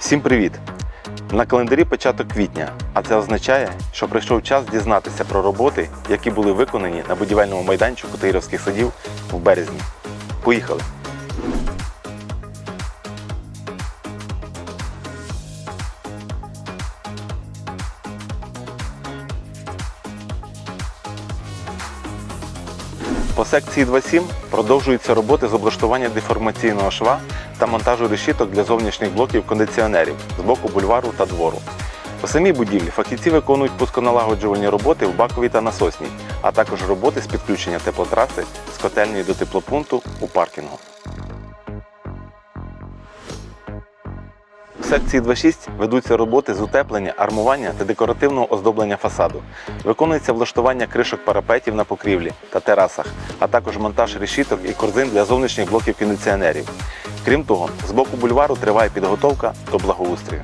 Всім привіт! На календарі початок квітня, а це означає, що прийшов час дізнатися про роботи, які були виконані на будівельному майданчику Тигрівських садів в березні. Поїхали! По секції 2.7 продовжуються роботи з облаштування деформаційного шва та монтажу решіток для зовнішніх блоків кондиціонерів з боку бульвару та двору. У самій будівлі фахівці виконують пусконалагоджувальні роботи в баковій та насосній, а також роботи з підключення теплотраси з котельні до теплопункту у паркінгу. В секції 2.6 ведуться роботи з утеплення, армування та декоративного оздоблення фасаду. Виконується влаштування кришок парапетів на покрівлі та терасах, а також монтаж решіток і корзин для зовнішніх блоків кондиціонерів. Крім того, з боку бульвару триває підготовка до благоустрою.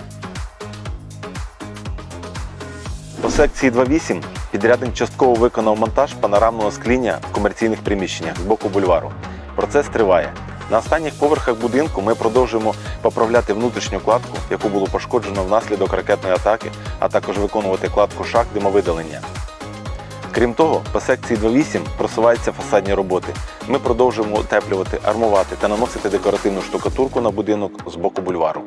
По секції 2.8 підрядник частково виконав монтаж панорамного скління в комерційних приміщеннях з боку бульвару. Процес триває. На останніх поверхах будинку ми продовжуємо поправляти внутрішню кладку, яку було пошкоджено внаслідок ракетної атаки, а також виконувати кладку шах димовидалення. Крім того, по секції 2.8 просуваються фасадні роботи. Ми продовжуємо утеплювати, армувати та наносити декоративну штукатурку на будинок з боку бульвару.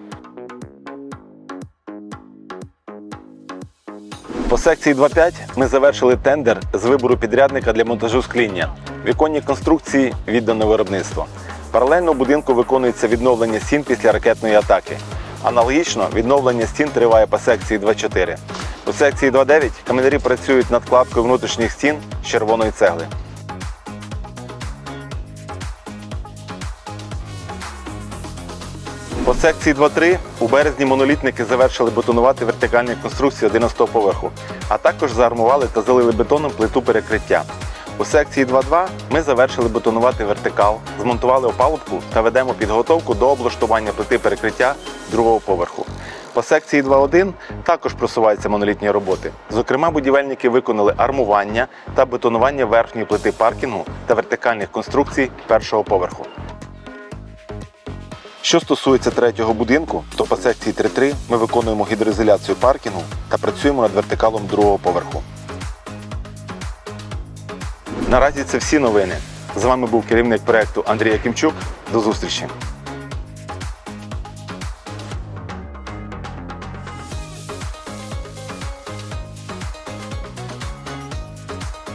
По секції 2.5 ми завершили тендер з вибору підрядника для монтажу скління. Віконні конструкції віддано виробництво. Паралельно в будинку виконується відновлення стін після ракетної атаки. Аналогічно відновлення стін триває по секції 2.4. У секції 2.9 каменярі працюють над кладкою внутрішніх стін з червоної цегли. По секції 2.3 у березні монолітники завершили бетонувати вертикальні конструкції 11 поверху, а також заармували та залили бетоном плиту перекриття. У секції 2.2 ми завершили бетонувати вертикал, змонтували опалубку та ведемо підготовку до облаштування плити перекриття другого поверху. По секції 2.1 також просуваються монолітні роботи. Зокрема, будівельники виконали армування та бетонування верхньої плити паркінгу та вертикальних конструкцій першого поверху. Що стосується третього будинку, то по секції 3.3 ми виконуємо гідроізоляцію паркінгу та працюємо над вертикалом другого поверху. Наразі це всі новини. З вами був керівник проекту Андрій Якимчук. До зустрічі!